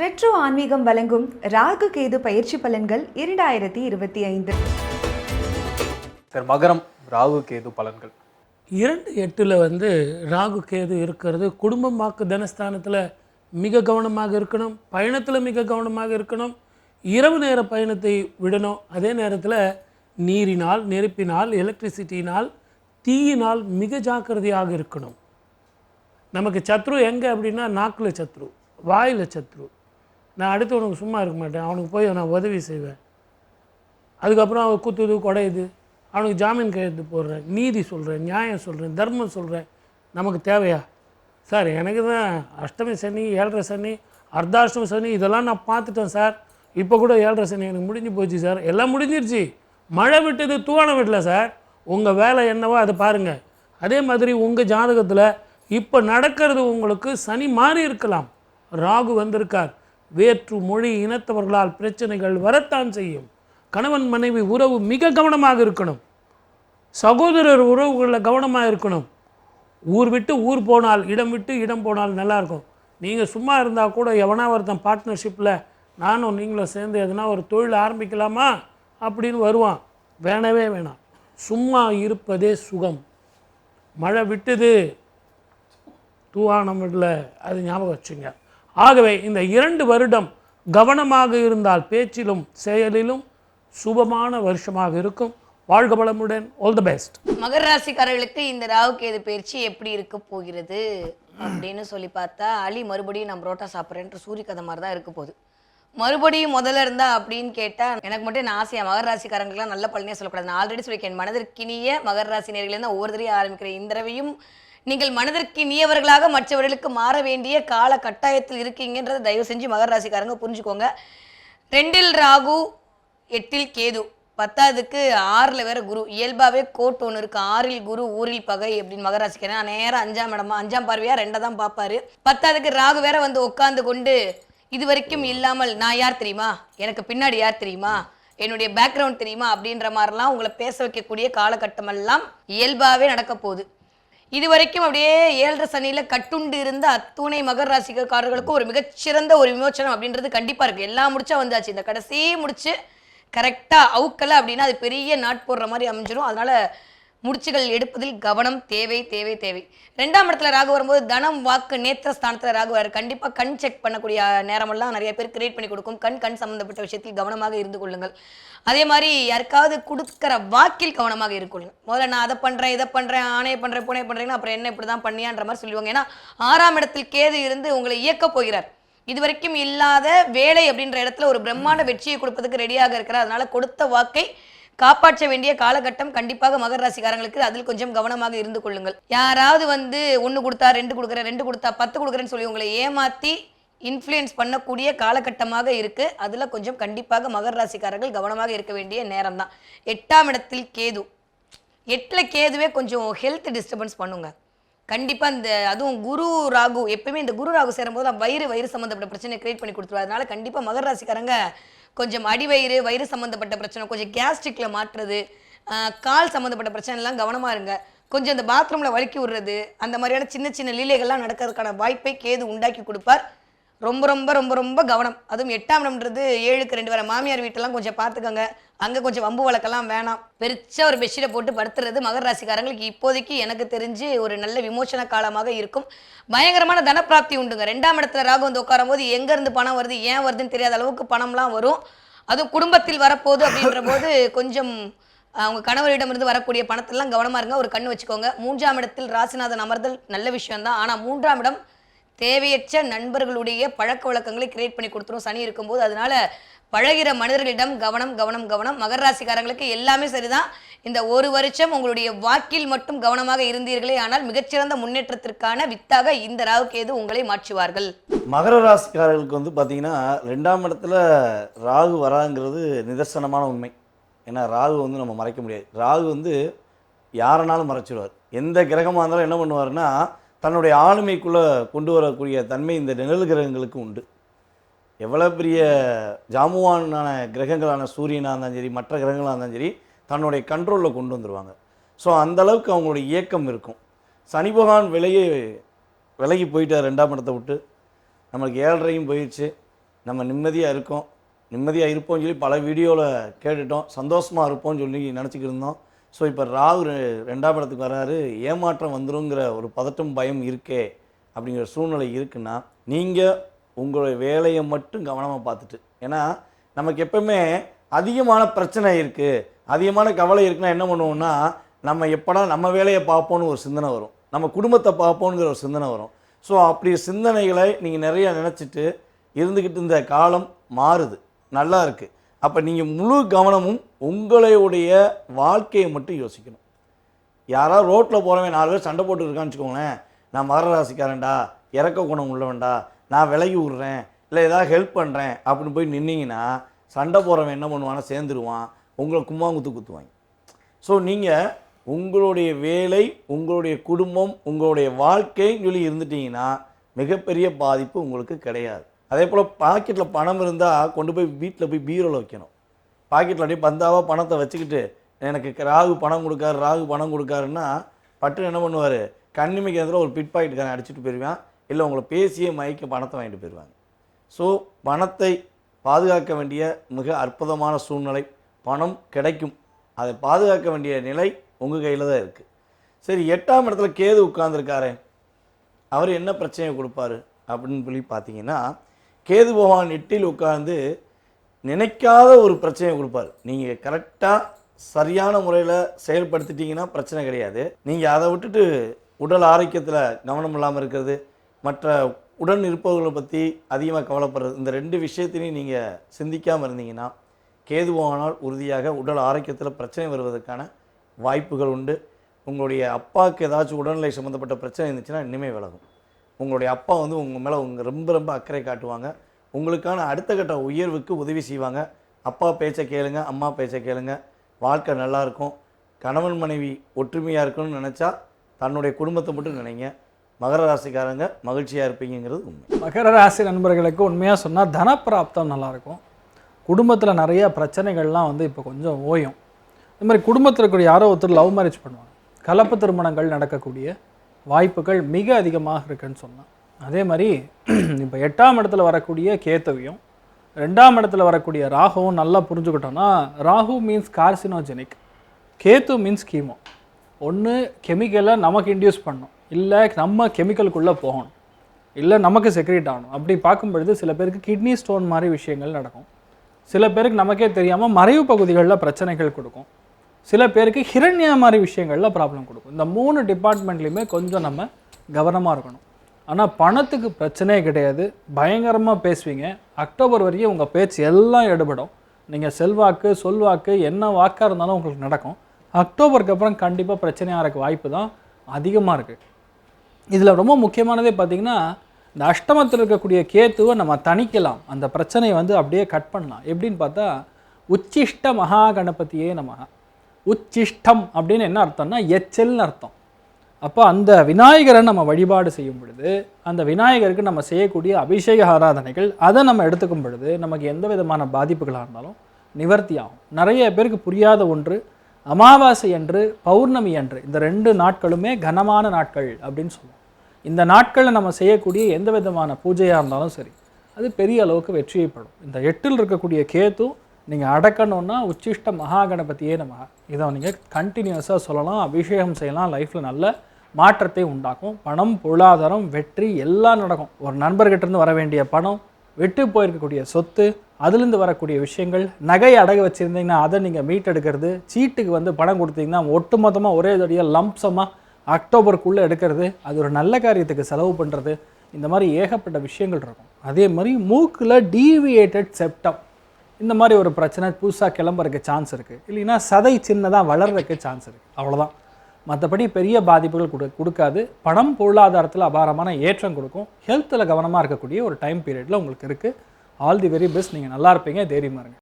Retro ஆன்மீகம் வழங்கும் ராகு கேது பயிற்சி பலன்கள் இரண்டாயிரத்தி இருபத்தி ஐந்து. சார் மகரம் ராகு கேது பலன்கள். இரண்டு எட்டில் வந்து ராகு கேது இருக்கிறது. குடும்பம் வாக்கு தனஸ்தானத்தில் மிக கவனமாக இருக்கணும். பயணத்தில் மிக கவனமாக இருக்கணும். இரவு நேர பயணத்தை விடணும். அதே நேரத்தில் நீரினால் நெருப்பினால் எலக்ட்ரிசிட்டினால் தீயினால் மிக ஜாக்கிரதையாக இருக்கணும். நமக்கு சத்ரு எங்கே அப்படின்னா நாக்கில் சத்ரு வாயில் சத்ரு. நான் அடுத்து உனக்கு சும்மா இருக்க மாட்டேன். அவனுக்கு போய் நான் உதவி செய்வேன். அதுக்கப்புறம் அவன் குத்துது குடையுது. அவனுக்கு ஜாமீன் கையெழுத்து போடுறேன். நீதி சொல்கிறேன் நியாயம் சொல்கிறேன் தர்மம் சொல்கிறேன் நமக்கு தேவையா? சார் எனக்கு தான் அஷ்டமி சனி ஏழரை சனி அர்த்தாஷ்டமி சனி இதெல்லாம் நான் பார்த்துட்டேன் சார். இப்போ கூட ஏழரை சனி எனக்கு முடிஞ்சு போச்சு சார். எல்லாம் முடிஞ்சிருச்சு. மழை விட்டது தூவான விடல சார். உங்கள் வேலை என்னவோ அதை பாருங்கள் அதே மாதிரி உங்கள் ஜாதகத்தில் இப்போ நடக்கிறது உங்களுக்கு சனி மாறி இருக்கலாம். ராகு வந்திருக்கார். வேற்று மொழி இனத்தவர்களால் பிரச்சனைகள் வரத்தான் செய்யும். கணவன் மனைவி உறவு மிக கவனமாக இருக்கணும். சகோதரர் உறவுகளில் கவனமாக இருக்கணும். ஊர் விட்டு ஊர் போனால் இடம் விட்டு இடம் போனால் நல்லாயிருக்கும். நீங்கள் சும்மா இருந்தால் கூட எவனா ஒருத்தன் பார்ட்னர்ஷிப்பில் நானும் நீங்களும் சேர்ந்து எதுனா ஒரு தொழில் ஆரம்பிக்கலாமா? அப்படின்னு வருவான். வேணவே வேணாம். சும்மா இருப்பதே சுகம். மழை விட்டுது. தூவானம் இல்லை அது ஞாபகம் வச்சுங்க. ஆகவே இந்த இரண்டு வருடம் கவனமாக இருந்தால் பேச்சிலும் செயலிலும் சுபமான வருஷமாக இருக்கும். வாழ்க வளமுடன். ஆல் த பெஸ்ட் மகர ராசிக்காரர்களுக்கு இந்த ராகு கேது பயிற்சி எப்படி இருக்க போகிறது அப்படின்னு சொல்லி பார்த்தா அலி மறுபடியும் நான் புரோட்டா சாப்பிட்றேன்ற சூரிய கதை மாதிரி தான் இருக்க போகுது. மறுபடியும் முதல்ல இருந்தா அப்படின்னு கேட்டா எனக்கு மட்டும் என்ன ஆசையா? மகர ராசிக்காரங்களுக்குலாம் நல்ல பலனே சொல்லக்கூடாது. நான் ஆல்ரெடி சொல்லியிருக்கேன் மனதிற்கினிய மகர ராசி நேர்களேருந்து ஒவ்வொரு தடவையும் ஆரம்பிக்கிறேன் இந்த தடவையும் நீங்கள் மனதிற்கு மனதிற்கினியவர்களாக மற்றவர்களுக்கு மாற வேண்டிய கால கட்டாயத்தில் இருக்கீங்கன்றதை தயவு செஞ்சு மகர ராசிக்காரங்க புரிஞ்சுக்கோங்க. ரெண்டில் ராகு எட்டில் கேது. பத்தாவதுக்கு ஆறில் வேற குரு. இயல்பாகவே கோட் ஒன்று இருக்குது ஆறில் குரு ஊரில் பகை அப்படின்னு மகராசிக்கிறேன் நேரம் அஞ்சாம் இடமா அஞ்சாம் பார்வையாக ரெண்டை தான் பார்ப்பாரு. பத்தாவதுக்கு ராகு வேற வந்து உட்காந்து கொண்டு இது வரைக்கும் இல்லாமல் நான் யார் தெரியுமா? எனக்கு பின்னாடி யார் தெரியுமா? என்னுடைய பேக்ரவுண்ட் தெரியுமா? அப்படின்ற மாதிரிலாம் உங்களை பேச வைக்கக்கூடிய காலகட்டமெல்லாம் இயல்பாகவே நடக்க போகுது. இது வரைக்கும் அப்படியே ஏழரை சனியில் கட்டுண்டு இருந்த அத்துணை மகர் ராசிக்காரர்களுக்கும் ஒரு மிகச்சிறந்த ஒரு விமோச்சனம் அப்படின்றது கண்டிப்பாக இருக்குது எல்லாம் முடிச்சா வந்தாச்சு. இந்த கடைசி முடிச்சு கரெக்டாக அவுக்கலை அப்படின்னா அது பெரிய நாட் போடுற மாதிரி அமைஞ்சிரும். அதனால முடிச்சுகள் எடுப்பதில் கவனம் தேவை தேவை தேவை. ரெண்டாம் இடத்துல ராகு வரும்போது தனம் வாக்கு நேத்திர ஸ்தானத்தில் ராகு வராரு. கண்டிப்பாக கண் செக் பண்ணக்கூடிய நேரமெல்லாம் நிறைய பேர் கிரியேட் பண்ணி கொடுக்கும். கண் கண் சம்பந்தப்பட்ட விஷயத்தில் கவனமாக இருந்து கொள்ளுங்கள். அதே மாதிரி யாருக்காவது கொடுக்குற வாக்கில் கவனமாக இருக்கொள்ளுங்கள் முதல்ல நான் அதை பண்ணுறேன் இதை பண்ணுறேன் ஆணையை பண்ணுறேன் பூனை பண்ணுறேன்னா அப்புறம் என்ன இப்படி தான் பண்ணியான்ற மாதிரி சொல்லுவாங்க. ஏன்னா ஆறாம் இடத்தில் கேது இருந்து உங்களை இயக்க போகிறார். இது வரைக்கும் இல்லாத வேலை அப்படின்ற இடத்துல ஒரு பிரம்மாண்ட வெற்றியை கொடுப்பதுக்கு ரெடியாக இருக்கிறார். அதனால கொடுத்த வாக்கை காப்பாற்ற வேண்டிய காலகட்டம் கண்டிப்பாக மகர ராசிக்காரங்களுக்கு அதில் கொஞ்சம் கவனமாக இருந்து கொள்ளுங்கள். யாராவது வந்து ஒன்று கொடுத்தா ரெண்டு கொடுக்குறேன் ரெண்டு கொடுத்தா பத்து கொடுக்குறேன்னு சொல்லி உங்களை ஏமாத்தி இன்ஃப்ளூயன்ஸ் பண்ணக்கூடிய காலகட்டமாக இருக்கு. அதில் கொஞ்சம் கண்டிப்பாக மகர ராசிக்காரர்கள் கவனமாக இருக்க வேண்டிய நேரம் தான் எட்டாம் இடத்தில் கேது. எட்டில் கேதுவே கொஞ்சம் ஹெல்த் டிஸ்டர்பன்ஸ் பண்ணுங்க. கண்டிப்பாக இந்த அதுவும் குரு ராகு எப்பயுமே இந்த குரு ராகு சேரும்போது வயிறு வயிறு சம்மந்தப்பட்ட பிரச்சனை கிரியேட் பண்ணி கொடுத்துருவா அதனால கண்டிப்பாக மகர ராசிக்காரங்க கொஞ்சம் அடிவயிறு வயிறு சம்மந்தப்பட்ட பிரச்சனை கொஞ்சம் கேஸ்ட்ரிக்கில் மாற்றுறது கால் சம்மந்தப்பட்ட பிரச்சனை எல்லாம் கவனமாக இருங்க. கொஞ்சம் அந்த பாத்ரூமில் வழுக்கி விடுறது அந்த மாதிரியான சின்ன சின்ன லீலைகள்லாம் நடக்கிறதுக்கான வாய்ப்பை கேது உண்டாக்கி கொடுப்பார். ரொம்ப ரொம்ப ரொம்ப ரொம்ப கவனம். அதுவும் எட்டாம் இடம்ன்றது ஏழுக்கு ரெண்டு வர மாமியார் வீட்டெல்லாம் கொஞ்சம் பார்த்துக்கோங்க. அங்கே கொஞ்சம் வம்பு வழக்கெல்லாம் வேணாம். பெருசா ஒரு பெட்ஷீட்டை போட்டு படுத்துறது மகர ராசிக்காரங்களுக்கு இப்போதைக்கு எனக்கு தெரிஞ்சு ஒரு நல்ல விமோசன காலமாக இருக்கும். பயங்கரமான தனப்பிராப்தி உண்டுங்க. ரெண்டாம் இடத்துல ராகு வந்து உட்காரும் போது எங்கேருந்து பணம் வருது ஏன் வருதுன்னு தெரியாத அளவுக்கு பணம்லாம் வரும். அதுவும் குடும்பத்தில் வரப்போகுது அப்படின்ற போது கொஞ்சம் அவங்க கணவரிடமிருந்து வரக்கூடிய பணத்தெல்லாம் கவனமாக இருங்க. ஒரு கண்ணு வச்சுக்கோங்க. மூன்றாம் இடத்தில் ராசிநாதன் அமர்தல் நல்ல விஷயம்தான். ஆனால் மூன்றாம் இடம் தேவையற்ற நண்பர்களுடைய பழக்க வழக்கங்களை கிரியேட் பண்ணி கொடுத்துரும். சனி இருக்கும்போது அதனால பழகிற மனிதர்களிடம் கவனம் கவனம் கவனம். மகர ராசிக்காரங்களுக்கு எல்லாமே சரிதான். இந்த ஒரு வருஷம் உங்களுடைய வாக்கில் மட்டும் கவனமாக இருந்தீர்களே ஆனால் மிகச்சிறந்த முன்னேற்றத்திற்கான வித்தாக இந்த ராகு கேது உங்களை மாற்றுவார்கள். மகர ராசிக்காரர்களுக்கு வந்து பார்த்தீங்கன்னா ரெண்டாம் இடத்துல ராகு வராங்கிறது நிதர்சனமான உண்மை. ஏன்னா ராகு வந்து நம்ம மறைக்க முடியாது. ராகு வந்து யாரனாலும் மறைச்சிடுவார் எந்த கிரகமாக இருந்தாலும் என்ன பண்ணுவாருன்னா தன்னுடைய ஆளுமைக்குள்ளே கொண்டு வரக்கூடிய தன்மை இந்த நிழல் கிரகங்களுக்கு உண்டு. எவ்வளோ பெரிய ஜாமுவானான கிரகங்களான சூரியனாக இருந்தாலும் சரி மற்ற கிரகங்களாக இருந்தாலும் சரி தன்னுடைய கண்ட்ரோலில் கொண்டு வந்துடுவாங்க ஸோ அந்தளவுக்கு அவங்களுடைய இயக்கம் இருக்கும். சனி பகவான் விலகி விலகி போயிட்டார் ரெண்டாம் இடத்தை விட்டு. நம்மளுக்கு ஏழரையும் போயிடுச்சு நம்ம நிம்மதியாக இருக்கோம். நிம்மதியாக இருப்போம்னு சொல்லி பல வீடியோவில் கேட்டுட்டோம். சந்தோஷமாக இருப்போம்னு சொல்லி நினச்சிக்கிட்டு இருந்தோம். ஸோ இப்போ ராகு ரெண்டாம் இடத்துக்கு வராரு ஏமாற்றம் வந்துருங்கிற ஒரு பதட்டம் பயம் இருக்கே அப்படிங்கிற சூழ்நிலை இருக்குன்னா நீங்கள் உங்களுடைய வேலையை மட்டும் கவனமாக பார்த்துட்டு ஏன்னா நமக்கு எப்பவுமே அதிகமான பிரச்சனை இருக்குது அதிகமான கவலை இருக்குன்னா என்ன பண்ணுவோம்னா நம்ம எப்படா நம்ம வேலையை பார்ப்போம்னு ஒரு சிந்தனை வரும். நம்ம குடும்பத்தை பார்ப்போங்கிற ஒரு சிந்தனை வரும். ஸோ அப்படி சிந்தனைகளை நீங்கள் நிறையா நினச்சிட்டு இருந்துக்கிட்டு இந்த காலம் மாறுது. நல்லா இருக்குது அப்போ நீங்கள் முழு கவனமும் உங்களுடைய வாழ்க்கையை மட்டும் யோசிக்கணும். யாராவது ரோட்டில் போகிறவன் நாலு பேர் சண்டை போட்டு இருக்கான்னு வச்சுக்கோங்களேன். நான் மகர ராசிக்காரன்டா இறக்க குணம் உள்ளவன்டா நான் விலகி விட்றேன் இல்லை ஏதாவது ஹெல்ப் பண்ணுறேன் அப்படின்னு போய் நின்னீங்கன்னா சண்டை போகிறவன் என்ன பண்ணுவானா சேர்ந்துருவான் உங்களை கும்மாங்குத்து குத்துவாங்க. ஸோ நீங்கள் உங்களுடைய வேலை உங்களுடைய குடும்பம் உங்களுடைய வாழ்க்கைன்னு சொல்லி இருந்துட்டீங்கன்னா மிகப்பெரிய பாதிப்பு உங்களுக்கு கிடையாது. அதே போல் பாக்கெட்டில் பணம் இருந்தால் கொண்டு போய் வீட்டில் போய் பீரோவில் வைக்கணும். பாக்கெட்டில் அப்படியே பந்தாவாக பணத்தை வச்சுக்கிட்டு எனக்கு ராகு பணம் கொடுக்காரு ராகு பணம் கொடுக்காருன்னா பட்டு என்ன பண்ணுவார்? கண்ணிமைக்கு எதிராக ஒரு பிட் பாக்கெட்டுக்காரன் அடிச்சுட்டு போயிடுவான் இல்லை உங்களை பேசியே மயக்க பணத்தை வாங்கிட்டு போயிடுவாங்க ஸோ பணத்தை பாதுகாக்க வேண்டிய மிக அற்புதமான சூழ்நிலை. பணம் கிடைக்கும். அதை பாதுகாக்க வேண்டிய நிலை உங்கள் கையில் தான் இருக்குது சரி எட்டாம் இடத்துல கேது உட்காந்துருக்காரு அவர் என்ன பிரச்சனையை கொடுப்பாரு? அப்படின்னு சொல்லி பார்த்தீங்கன்னா கேது பகவான் எட்டில் உட்காந்து நினைக்காத ஒரு பிரச்சனையை கொடுப்பார். நீங்கள் கரெக்டாக சரியான முறையில் செயல்படுத்திட்டீங்கன்னா பிரச்சனை கிடையாது. நீங்கள் அதை விட்டுட்டு உடல் ஆரோக்கியத்தில் கவனம் இல்லாமல் இருக்கிறது மற்ற உடன் இருப்பவர்களை பற்றி அதிகமாக கவலைப்படுறது இந்த ரெண்டு விஷயத்திலையும் நீங்கள் சிந்திக்காமல் இருந்தீங்கன்னா கேதுபோகானால் உறுதியாக உடல் ஆரோக்கியத்தில் பிரச்சனை வருவதற்கான வாய்ப்புகள் உண்டு. உங்களுடைய அப்பாவுக்கு ஏதாச்சும் உடல்நிலை சம்மந்தப்பட்ட பிரச்சனை இருந்துச்சுன்னா இனிமே விலகும். உங்களுடைய அப்பா வந்து உங்கள் மேலே உங்கள் ரொம்ப ரொம்ப அக்கறை காட்டுவாங்க. உங்களுக்கான அடுத்த கட்ட உயர்வுக்கு உதவி செய்வாங்க. அப்பா பேச்சை கேளுங்க அம்மா பேச்சை கேளுங்க. வாழ்க்கை நல்லாயிருக்கும் கணவன் மனைவி ஒற்றுமையாக இருக்கணும்னு நினச்சா தன்னுடைய குடும்பத்தை மட்டும் நினைங்க. மகர ராசிக்காரங்க மகிழ்ச்சியாக இருப்பீங்கிறது உண்மை. மகர ராசி நண்பர்களுக்கு உண்மையாக சொன்னால் தனப்பிராப்தம் நல்லாயிருக்கும் குடும்பத்தில் நிறைய பிரச்சனைகள்லாம் வந்து இப்போ கொஞ்சம் ஓயும். இந்த மாதிரி குடும்பத்தில் இருக்கக்கூடிய யாரோ ஒருத்தர் லவ் மேரேஜ் பண்ணுவாங்க. கலப்பு திருமணங்கள் நடக்கக்கூடிய வாய்ப்புகள் மிக அதிகமாக இருக்குன்னு சொன்னான். அதே மாதிரி இப்போ எட்டாம் இடத்துல வரக்கூடிய கேத்தவியும் ரெண்டாம் இடத்துல வரக்கூடிய ராகுவும் நல்லா புரிஞ்சுக்கிட்டோன்னா Rahu means carcinogenic Ketu means chemo ஒன்று கெமிக்கலை நமக்கு இன்டியூஸ் பண்ணணும் இல்லை நம்ம கெமிக்கலுக்குள்ளே போகணும். இல்லை நமக்கு செக்ரேட் ஆகணும். அப்படி பார்க்கும்பொழுது சில பேருக்கு கிட்னி ஸ்டோன் மாதிரி விஷயங்கள் நடக்கும். சில பேருக்கு நமக்கே தெரியாமல் மறைவு பகுதிகளில் பிரச்சனைகள் கொடுக்கும். சில பேருக்கு ஹிரண்யா மாதிரி விஷயங்களில் ப்ராப்ளம் கொடுக்கும். இந்த மூணு டிபார்ட்மெண்ட்லேயுமே கொஞ்சம் நம்ம கவனமாக இருக்கணும். ஆனால் பணத்துக்கு பிரச்சனையே கிடையாது. பயங்கரமாக பேசுவீங்க. அக்டோபர் வரையும் உங்கள் பேச்சு எல்லாம் எடுபடும். நீங்கள் செல்வாக்கு சொல்வாக்கு என்ன வாக்காக இருந்தாலும் உங்களுக்கு நடக்கும். அக்டோபருக்கு அப்புறம் கண்டிப்பாக பிரச்சனையாக இருக்க வாய்ப்பு தான் அதிகமாக இருக்குது இதில் ரொம்ப முக்கியமானதே பார்த்தீங்கன்னா இந்த அஷ்டமத்தில் இருக்கக்கூடிய கேத்துவை நம்ம தணிக்கலாம். அந்த பிரச்சனையை வந்து அப்படியே கட் பண்ணலாம். எப்படின்னு பார்த்தா உச்சிஷ்ட மகா கணபதியே நமகா உச்சிஷ்டம் அப்படின்னு என்ன அர்த்தம்னா எச்சல்னு அர்த்தம். அப்போ அந்த விநாயகரை நம்ம வழிபாடு செய்யும் பொழுது அந்த விநாயகருக்கு நம்ம செய்யக்கூடிய அபிஷேக ஆராதனைகள் அதை நம்ம எடுத்துக்கும் பொழுது நமக்கு எந்த விதமான பாதிப்புகளாக இருந்தாலும் நிவர்த்தி ஆகும் நிறைய பேருக்கு புரியாத ஒன்று அமாவாசை அன்று பௌர்ணமி அன்று இந்த ரெண்டு நாட்களுமே கனமான நாட்கள் அப்படின்னு சொல்லுவோம். இந்த நாட்களில் நம்ம செய்யக்கூடிய எந்த விதமான பூஜையாக இருந்தாலும் சரி அது பெரிய அளவுக்கு வெற்றியைப்படும் இந்த எட்டில் இருக்கக்கூடிய கேத்து நீங்கள் அடக்கணும்னா உச்சிஷ்ட மகா கணபதியே நம்ம இதை நீங்கள் கண்டினியூஸாக சொல்லலாம் அபிஷேகம் செய்யலாம் லைஃப்பில் நல்ல மாற்றத்தை உண்டாக்கும். பணம் பொருளாதாரம் வெற்றி எல்லாம் நடக்கும். ஒரு நண்பர்கிட்ட இருந்து வர வேண்டிய பணம் வெட்டு போயிருக்கக்கூடிய சொத்து அதுலேருந்து வரக்கூடிய விஷயங்கள் நகை அடகு வச்சுருந்தீங்கன்னா அதை நீங்கள் மீட்டெடுக்கிறது சீட்டுக்கு வந்து பணம் கொடுத்தீங்கன்னா ஒட்டு மொத்தமாக ஒரே தடியாக லம்சமாக அக்டோபருக்குள்ளே எடுக்கிறது அது ஒரு நல்ல காரியத்துக்கு செலவு பண்ணுறது இந்த மாதிரி ஏகப்பட்ட விஷயங்கள் இருக்கும். அதே மாதிரி மூக்கில் டீவியேட்டட் செப்டம் இந்த மாதிரி ஒரு பிரச்சனை புதுசாக கிளம்புறதுக்கு சான்ஸ் இருக்குது இல்லைன்னா சதை சின்னதாக வளர்றதுக்கு சான்ஸ் இருக்குது அவ்வளோதான் மற்றபடி பெரிய பாதிப்புகள் கொடு கொடுக்காது. பணம் பொருளாதாரத்தில் அபாரமான ஏற்றம் கொடுக்கும். ஹெல்த்தில் கவனமாக இருக்கக்கூடிய ஒரு டைம் பீரியடில் உங்களுக்கு இருக்குது ஆல் தி வெரி பெஸ்ட் நீங்கள் நல்லா இருப்பீங்க. தைரியமாக இருங்க.